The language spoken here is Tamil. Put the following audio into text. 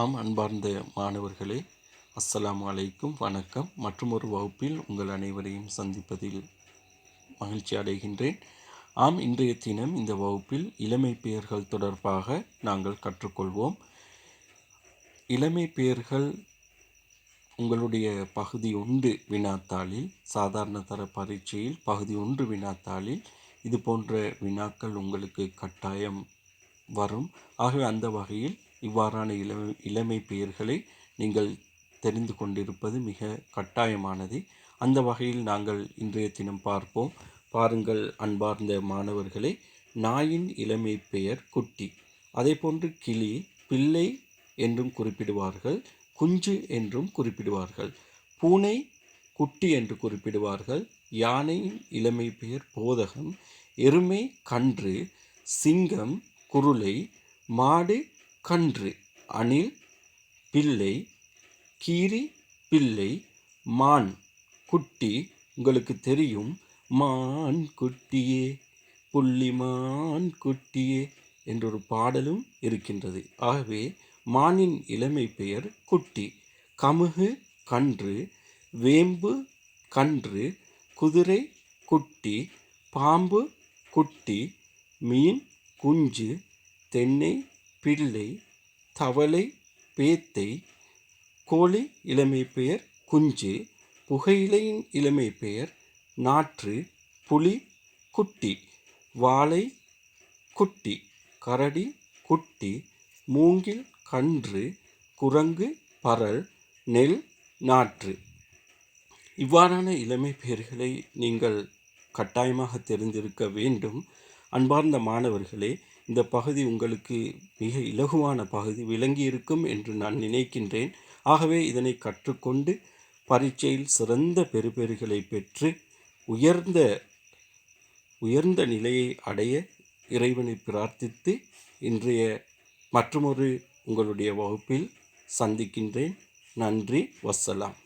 ஆம் அன்பார்ந்த மாணவர்களே அஸ்லாம் அலைக்கும் வணக்கம். மற்றும் ஒரு வகுப்பில் உங்கள் அனைவரையும் சந்திப்பதில் மகிழ்ச்சி அடைகின்றேன். ஆம் இன்றைய தினம் இந்த வகுப்பில் இளமை பெயர்கள் தொடர்பாக நாங்கள் கற்றுக்கொள்வோம். இளமை பெயர்கள் உங்களுடைய பகுதி ஒன்று வினாத்தாளில் சாதாரண தர பரீட்சையில் பகுதி ஒன்று வினாத்தாளில் இது போன்ற வினாக்கள் உங்களுக்கு கட்டாயம் வரும். ஆகவே அந்த வகையில் இவ்வாறான இளமை இளமை பெயர்களை நீங்கள் தெரிந்து கொண்டிருப்பது மிக கட்டாயமானது. அந்த வகையில் நாங்கள் இன்றைய தினம் பார்ப்போம். பாருங்கள் அன்பார்ந்த மாணவர்களே நாயின் இளமை பெயர் குட்டி. அதே போன்று கிளி பிள்ளை என்றும் குறிப்பிடுவார்கள் குஞ்சு என்றும் குறிப்பிடுவார்கள் பூனை குட்டி என்று குறிப்பிடுவார்கள் யானையின் இளமை பெயர் போதகம் எருமை கன்று சிங்கம் குருளை மாடு கன்று அணில் பிள்ளை கீரி பிள்ளை மான் குட்டி உங்களுக்கு தெரியும் மான் குட்டியே புள்ளி மான் குட்டியே என்றொரு பாடலும் இருக்கின்றது. ஆகவே மானின் இளமை பெயர் குட்டி. கமுகு கன்று வேம்பு கன்று குதிரை குட்டி பாம்பு குட்டி மீன் குஞ்சு தென்னை பிள்ளை தவளை பேத்தை கோழி இளமை பெயர் குஞ்சு புகையிலையின் இளமை பெயர் நாற்று புலி குட்டி வாழை குட்டி கரடி குட்டி மூங்கில் கன்று குரங்கு பரல் நெல் நாற்று. இவ்வாறான இளமை பெயர்களை நீங்கள் கட்டாயமாக தெரிந்திருக்க வேண்டும். அன்பார்ந்த மாணவர்களே இந்த பகுதி உங்களுக்கு மிக இலகுவான பகுதி விளங்கி இருக்கும் என்று நான் நினைக்கின்றேன். ஆகவே இதனை கற்றுக்கொண்டு பரீட்சையில் சிறந்த பெறுபேறுகளை பெற்று உயர்ந்த உயர்ந்த நிலையை அடைய இறைவனை பிரார்த்தித்து இன்றைய மற்றொரு உங்களுடைய வகுப்பில் சந்திக்கின்றேன். நன்றி வசலாம்.